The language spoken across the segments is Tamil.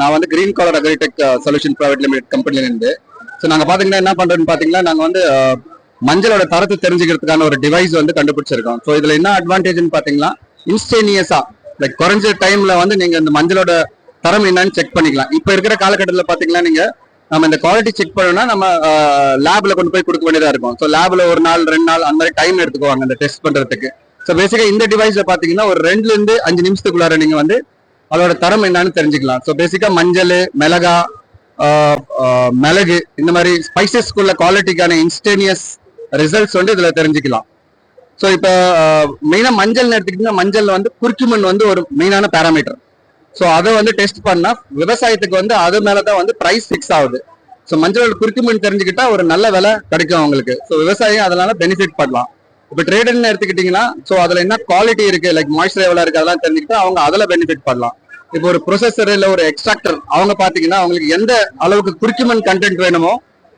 நான் வந்து green colour agritech solution private limited கம்பெனிலேருந்து ஸோ நாங்கள் பார்த்தீங்கன்னா என்ன பண்ணுறோன்னு பார்த்தீங்கன்னா நாங்கள் வந்து மஞ்சளோட தரத்தை தெரிஞ்சுக்கிறதுக்கான ஒரு டிவைஸ் வந்து கண்டுபிடிச்சிருக்கோம். ஸோ இதில் என்ன அட்வான்டேஜ்னு பார்த்தீங்கன்னா இன்ஸ்டேனியஸாக லைக் குறைஞ்ச டைமில் வந்து நீங்கள் இந்த மஞ்சளோட தரம் என்னன்னு செக் பண்ணிக்கலாம். இப்போ இருக்கிற காலகட்டத்தில் பார்த்தீங்கன்னா நீங்கள் நம்ம இந்த குவாலிட்டி செக் பண்ணணும்னா நம்ம லேப்ல கொண்டு போய் கொடுக்க வேண்டியதாக இருக்கும். ஸோ லேப்ல ஒரு நாள் ரெண்டு நாள் அந்த மாதிரி டைம் எடுத்துக்குவாங்க இந்த டெஸ்ட் பண்ணுறதுக்கு ஸோ பேசிக்காக இந்த டிவைஸில் பார்த்தீங்கன்னா ஒரு ரெண்டுலேருந்து அஞ்சு நிமிஷத்துக்குள்ளார நீங்கள் வந்து அதோட தரம் என்னன்னு தெரிஞ்சுக்கலாம். ஸோ பேசிக்கா மஞ்சள் மிளகா மிளகு இந்த மாதிரி ஸ்பைசஸ்க்குள்ள குவாலிட்டிக்கான இன்ஸ்டேனியஸ் ரிசல்ட்ஸ் வந்து இதுல தெரிஞ்சுக்கலாம். ஸோ இப்போ மெயினாக மஞ்சள் எடுத்துக்கிட்டீங்கன்னா மஞ்சள் வந்து குர்குமன் வந்து ஒரு மெயினான பேராமீட்டர் ஸோ அதை வந்து டெஸ்ட் பண்ணா விவசாயத்துக்கு வந்து அது மேலே தான் வந்து ப்ரைஸ் ஃபிக்ஸ் ஆகுது. ஸோ மஞ்சளோட குர்குமன் தெரிஞ்சுக்கிட்டா ஒரு நல்ல விலை கிடைக்கும் அவங்களுக்கு. ஸோ விவசாயம் அதனால பெனிஃபிட் பண்ணலாம். இப்போ ட்ரேடர்னு எடுத்துக்கிட்டீங்கன்னா ஸோ அதுல என்ன குவாலிட்டி இருக்கு லைக் மாய்ஸ்சர் எவ்வளோ இருக்கு அதெல்லாம் தெரிஞ்சுக்கிட்டு அவங்க அதுல பெனிஃபிட் பண்ணலாம். இப்போ ஒரு ப்ரொசஸர் இல்ல ஒரு எக்ஸ்ட்ராக்டர் அவங்க பாத்தீங்கன்னா அவங்களுக்கு எந்த அளவுக்கு குறிக்குமன் கண்டென்ட் வேணுமோ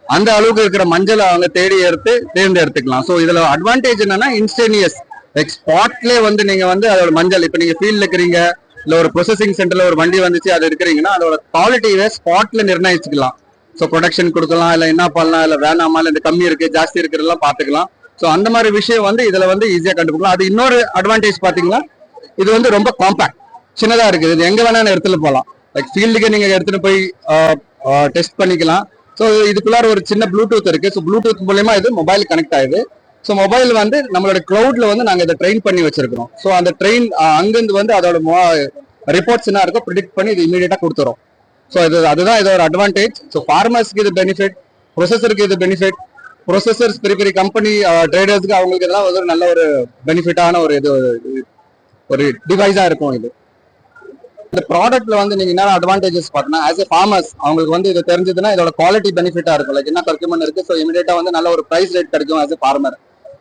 அந்த அளவுக்கு இருக்கிற மஞ்சளை அவங்க தேடி எடுத்து தேர்ந்தெடுத்துக்கலாம். ஸோ இதுல அட்வான்டேஜ் என்னன்னா இன்ஸ்டேனியஸ் லைக் ஸ்பாட்லேயே வந்து நீங்க வந்து அதோட மஞ்சள் இப்போ நீங்க ஃபீல்ட்ல இருக்கிறீங்க இல்ல ஒரு ப்ரொசஸிங் சென்டர்ல ஒரு வண்டி வந்துச்சு அது இருக்கிறீங்கன்னா அதோட குவாலிட்டியை ஸ்பாட்ல நிர்ணயிச்சுக்கலாம். ஸோ ப்ரொடக்ஷன் கொடுக்கலாம் இல்ல என்ன பண்ணலாம் இல்ல வேணாமா இல்ல இந்த கம்மி இருக்கு ஜாஸ்தி இருக்கிறதெல்லாம் பாத்துக்கலாம். ஸோ அந்த மாதிரி விஷயம் வந்து இதில் வந்து ஈஸியாக கண்டுபிடிக்கலாம். அது இன்னொரு அட்வான்டேஜ் பார்த்தீங்கன்னா இது வந்து ரொம்ப காம்பேக்ட் சின்னதாக இருக்குது. இது எங்கே வேணாலும் இடத்துல போகலாம் லைக் ஃபீல்டுக்கு நீங்கள் எடுத்துகிட்டு போய் டெஸ்ட் பண்ணிக்கலாம். ஸோ இதுக்குள்ளார ஒரு சின்ன ப்ளூடூத் இருக்குது ஸோ ப்ளூடூத் மூலயமா இது மொபைல் கனெக்ட் ஆகுது. ஸோ மொபைல் வந்து நம்மளோட க்ளவுட்ல வந்து நாங்கள் இதை ட்ரெயின் பண்ணி வச்சிருக்கிறோம். ஸோ அந்த ட்ரெயின் அங்கேருந்து வந்து அதோட ரிப்போர்ட்ஸ் என்ன இருக்கோ ப்ரிடிக்ட் பண்ணி இது இமீடியட்டாக கொடுத்துரும். ஸோ இது அதுதான் இதோட அட்வான்டேஜ் ஸோ ஃபார்மர்ஸ்க்கு இது பெனிஃபிட் ப்ரொசஸருக்கு இது பெனிஃபிட் ப்ரொசஸர்ஸ் பெரிய பெரிய கம்பெனி ட்ரேடர்ஸ்க்கு அவங்களுக்கு இதெல்லாம் வந்து ஒரு நல்ல ஒரு பெனிஃபிட்டான ஒரு இது ஒரு டிவைஸா இருக்கும் இது. இந்த ப்ராடக்ட்ல வந்து நீங்க என்ன அட்வான்டேஜஸ் பார்த்தீங்கன்னா ஆஸ் எ ஃபார்மர்ஸ் அவங்களுக்கு வந்து இது தெரிஞ்சதுன்னா இதோட குவாலிட்டி பெனிஃபிட்டா இருக்கும். லைக் என்ன கர்க்குமெண்ட் இருக்கு? ஸோ இமீடியட்டா வந்து நல்ல ஒரு பிரைஸ் ரேட் கிடைக்கும் as a farmer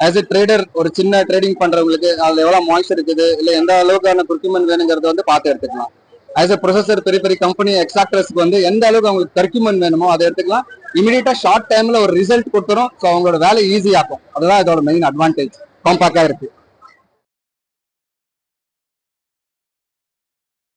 as a trader ஒரு சின்ன ட்ரேடிங் பண்றவங்களுக்கு அதுல எவ்வளவு மாய்ஸ் இருக்குது இல்ல எந்த அளவுக்கான குர்க்குமெண்ட் வேணுங்கிறத வந்து பார்த்து எடுத்துக்கலாம். ஆஸ் எ ப்ரொசஸர் பெரிய பெரிய கம்பெனி எக்ஸாக்டர்ஸ்க்கு வந்து எந்த அளவுக்கு அவங்களுக்கு கர்க்குமெண்ட் வேணுமோ அதை எடுத்துக்கலாம். இமீடியட்டா ஷார்ட் டைம்ல ஒரு ரிசல்ட் கொடுத்துரும். ஸோ அவங்களோட வேலை ஈஸி அதுதான் இதோட மெயின் அட்வான்டேஜ் காம்பாக்டா இருக்கு.